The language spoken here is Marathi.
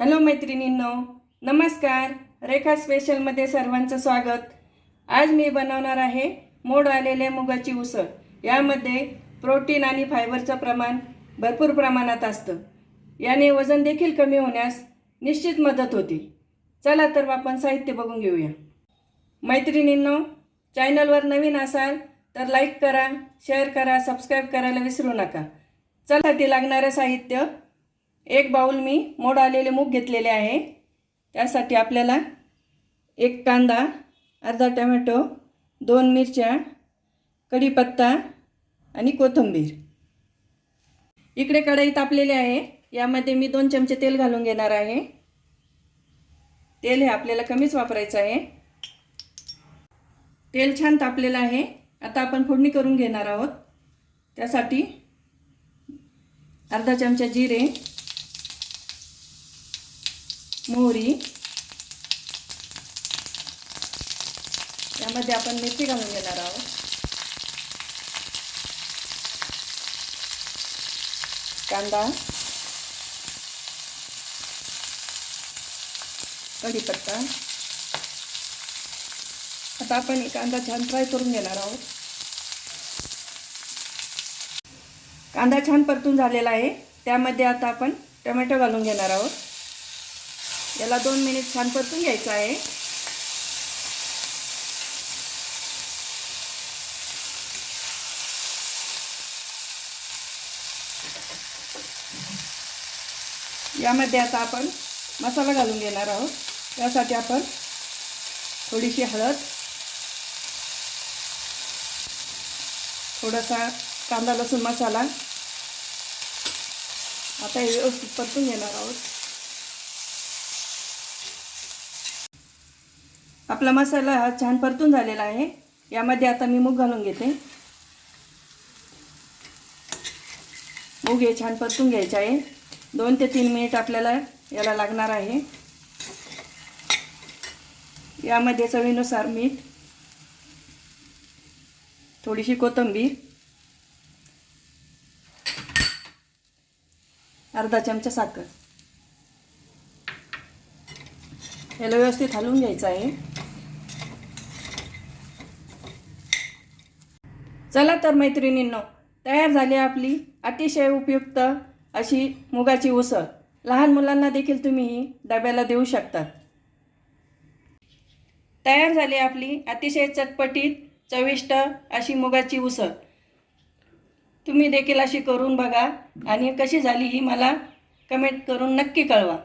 हॅलो मैत्रिणींनो नमस्कार. रेखा स्पेशलमध्ये सर्वांचं स्वागत. आज मी बनवणार आहे मोड आलेले मुगाची उसळ. यामध्ये प्रोटीन आणि फायबरचं प्रमाण भरपूर प्रमाणात असतं. याने वजन देखील कमी होण्यास निश्चित मदत होते. चला तर आपण साहित्य बघून घेऊया. मैत्रिणींनो चॅनलवर नवीन असाल तर लाईक करा शेअर करा सबस्क्राईब करायला विसरू नका. चला ते लागणारं साहित्य एक बाऊल मी मोड आलेले मूग घेतलेले आहे. त्यासाठी आपल्याला एक कांदा अर्धा टमॅटो दोन मिरच्या कढीपत्ता आणि कोथिंबीर. इकडे कढई तापलेली आहे. यामध्ये मी दोन चमचे तेल घालून घेणार आहे. तेल हे आपल्याला कमीच वापरायचं आहे. तेल छान तापलेलं आहे. आता आपण फोडणी करून घेणार आहोत. त्यासाठी अर्धा चमचा जिरे मोहरी. यामध्ये आपण मिरची घालून घेणार आहोत. कांदा. कढीपत्ता. आता आपण कांदा छान फ्राय करून घेणार आहोत. कांदा छान परतून झालेला आहे. त्यामध्ये आता आपण टोमॅटो घालून घेणार आहोत. याला दोन मिनिट छान परतून घ्यायचं आहे. यामध्ये आता आपण मसाला घालून घेणार आहोत. त्यासाठी आपण थोडीशी हळद थोडासा कांदा लसूण मसाला. आता हे व्यवस्थित परतून घेणार आहोत. आपला मसाला हा छान परतून झालेला आहे. यामध्ये आता मी मूग घालून घेते. मूग हे छान परतून घ्यायचे आहे. दोन ते तीन मिनिट आपल्याला याला लागणार आहे. यामध्ये चवीनुसार मीठ थोडीशी कोथिंबीर अर्धा चमचा साखर. याला व्यवस्थित हलवून घ्यायचं आहे. चला तर मैत्रिणींनो तयार झाली आपली अतिशय उपयुक्त अशी मुगाची उसळ. लहान मुलांना देखील तुम्ही ही डब्याला देऊ शकतात तयार झाली आपली अतिशय चटपटीत चविष्ट अशी मुगाची उसळ. तुम्ही देखील अशी करून बघा आणि कशी झाली ही मला कमेंट करून नक्की कळवा.